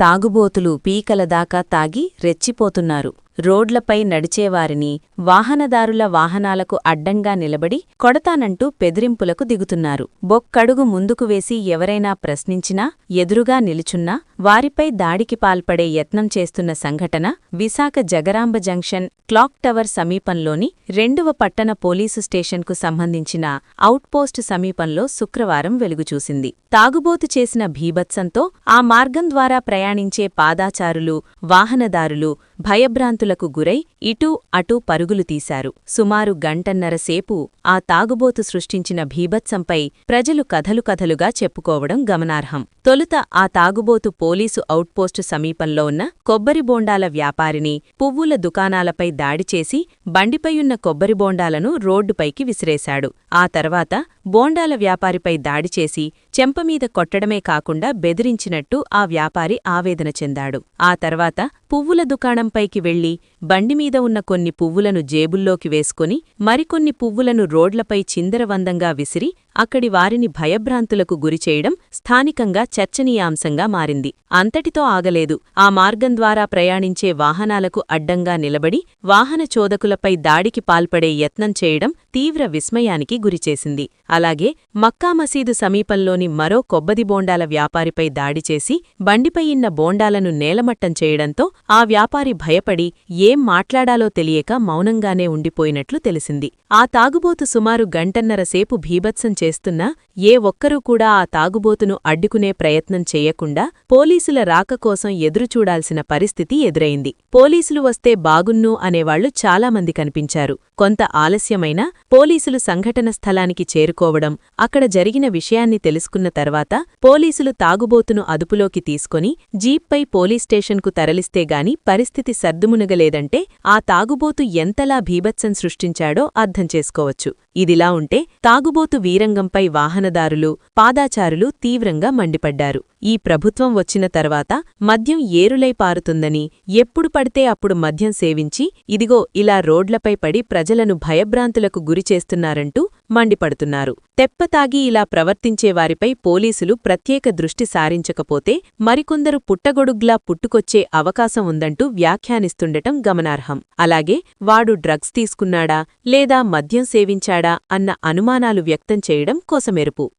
తాగుబోతులు పీకల దాకా తాగి రెచ్చిపోతున్నారు. రోడ్లపై నడిచేవారిని వాహనదారుల వాహనాలకు అడ్డంగా నిలబడి కొడతానంటూ బెదిరింపులకు దిగుతున్నారు. బొక్కడుగు ముందుకు వేసి ఎవరైనా ప్రశ్నించినా ఎదురుగా నిలుచున్నా వారిపై దాడికి పాల్పడే యత్నం చేస్తున్న సంఘటన Visakha Jagadamba junction clock tower సమీపంలోని రెండవ పట్టణ పోలీసు స్టేషన్కు సంబంధించిన అవుట్పోస్ట్ సమీపంలో శుక్రవారం వెలుగుచూసింది. తాగుబోతు చేసిన భీభత్సంతో ఆ మార్గం ద్వారా ప్రయాణించే పాదాచారులు వాహనదారులు భయభ్రాంతులు తాగుబోతులకు గురై ఇటూ అటూ పరుగులు తీశారు. సుమారు గంటన్నర సేపు ఆ తాగుబోతు సృష్టించిన భీభత్సంపై ప్రజలు కథలు కథలుగా చెప్పుకోవడం గమనార్హం. తొలుత ఆ తాగుబోతు పోలీసు ఔట్పోస్టు సమీపంలో ఉన్న కొబ్బరి బోండాల వ్యాపారిని పువ్వుల దుకాణాలపై దాడి చేసి బండిపైయున్న కొబ్బరి బోండాలను రోడ్డుపైకి విసిరేశాడు. ఆ తర్వాత బోండాల వ్యాపారిపై దాడి చేసి చెంపమీద కొట్టడమే కాకుండా బెదిరించినట్టు ఆ వ్యాపారి ఆవేదన చెందాడు. ఆ తర్వాత పువ్వుల దుకాణంపైకి వెళ్ళి బండిమీద ఉన్న కొన్ని పువ్వులను జేబుల్లోకి వేసుకుని మరికొన్ని పువ్వులను రోడ్లపై చిందరవందంగా విసిరి అక్కడి వారిని భయభ్రాంతులకు గురిచేయడం స్థానికంగా చర్చనీయాంశంగా మారింది. అంతటితో ఆగలేదు. ఆ మార్గం ద్వారా ప్రయాణించే వాహనాలకు అడ్డంగా నిలబడి వాహన చోదకులపై దాడికి పాల్పడే యత్నం చేయడం తీవ్ర విస్మయానికి గురిచేసింది. అలాగే మక్కా మసీదు సమీపంలోని మరో కొబ్బది బోండాల వ్యాపారిపై దాడి చేసి బండిపైయిన్న బోండాలను నేలమట్టం చేయడంతో ఆ వ్యాపారి భయపడి ఏం మాట్లాడాలో తెలియక మౌనంగానే ఉండిపోయినట్లు తెలిసింది. ఆ తాగుబోతు సుమారు గంటన్నర సేపు భీభత్సం చేస్తున్నా ఏ ఒక్కరూ కూడా ఆ తాగుబోతును అడ్డుకునే ప్రయత్నం చేయకుండా పోలీసుల రాక కోసం ఎదురుచూడాల్సిన పరిస్థితి ఎదురైంది. పోలీసులు వస్తే బాగున్నూ అనేవాళ్ళు చాలామంది కనిపించారు. కొంత ఆలస్యమైనా పోలీసులు సంఘటన స్థలానికి చేరుకోవడం అక్కడ జరిగిన విషయాన్ని తెలుసుకున్న తర్వాత పోలీసులు తాగుబోతును అదుపులోకి తీసుకొని జీప్పై పోలీస్ స్టేషన్కు తరలిస్తే గాని పరిస్థితి సర్దుమునగలేదంటే ఆ తాగుబోతు ఎంతలా భీభత్సం సృష్టించాడో అర్థం చేసుకోవచ్చు. ఇదిలా ఉంటే తాగుబోతు వీరంగంపై వాహనదారులు పాదాచారులు తీవ్రంగా మండిపడ్డారు. ఈ ప్రభుత్వం వచ్చిన తర్వాత మద్యం ఏరులై పారుతుందని ఎప్పుడు పడితే అప్పుడు మద్యం సేవించి ఇదిగో ఇలా రోడ్లపై పడి ప్రజలను భయభ్రాంతులకు గురిచేస్తున్నారంటూ మండిపడుతున్నారు. తెప్పతాగి ఇలా ప్రవర్తించేవారిపై పోలీసులు ప్రత్యేక దృష్టి సారించకపోతే మరికొందరు పుట్టగొడుగ్లా పుట్టుకొచ్చే అవకాశం ఉందంటూ వ్యాఖ్యానిస్తుండటం గమనార్హం. అలాగే వాడు డ్రగ్స్ తీసుకున్నాడా లేదా మద్యం సేవించాడా అన్న అనుమానాలు వ్యక్తం చేయడం కోసమెరుపు.